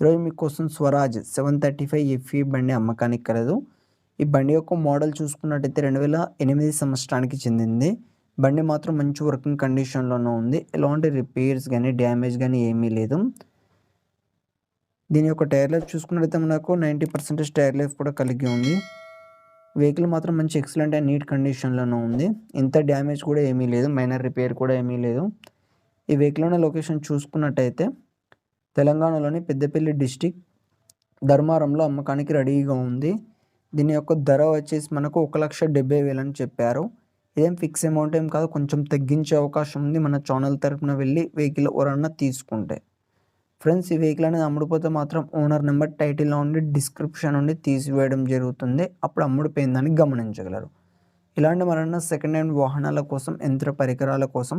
ఈరోజు మీకోసం Swaraj seven thirty five FE బండి అమ్మకానికి కలదు. ఈ బండి యొక్క మోడల్ చూసుకున్నట్టయితే రెండు వేల ఎనిమిది సంవత్సరానికి చెందింది. బండి మాత్రం మంచి వర్కింగ్ కండిషన్లోనే ఉంది. ఎలాంటి రిపేర్స్ కానీ డ్యామేజ్ కానీ ఏమీ లేదు. దీని యొక్క టైర్ లైఫ్ చూసుకున్నట్టయితే మనకు నైంటీ పర్సెంటేజ్ టైర్ లైఫ్ కూడా కలిగి ఉంది. వెహికల్ మాత్రం మంచి ఎక్సలెంట్ అండ్ నీట్ కండిషన్లోనే ఉంది. ఇంత డ్యామేజ్ కూడా ఏమీ లేదు. మైనర్ రిపేర్ కూడా ఏమీ లేదు. ఈ వెహికల్ ఉన్న లొకేషన్ చూసుకున్నట్టయితే తెలంగాణలోని పెద్దపల్లి డిస్టిక్ ధర్మారంలో అమ్మకానికి రెడీగా ఉంది. దీని యొక్క ధర వచ్చేసి మనకు ఒక లక్ష డెబ్బై వేలు అని చెప్పారు. ఇదేం ఫిక్స్ అమౌంట్ ఏం కాదు కొంచెం తగ్గించే అవకాశం ఉంది మన ఛానల్ తరపున వెళ్ళి వెహికల్ ఎవరన్నా తీసుకుంటే. ఫ్రెండ్స్ ఈ వెహికల్ అనేది అమ్ముడుపోతే మాత్రం ఓనర్ నెంబర్ టైటిల్లో ఉండి డిస్క్రిప్షన్ నుండి తీసివేయడం జరుగుతుంది. అప్పుడు అమ్ముడుపోయిందని గమనించగలరు. ఇలాంటి మరన్నా సెకండ్ హ్యాండ్ వాహనాల కోసం యంత్ర పరికరాల కోసం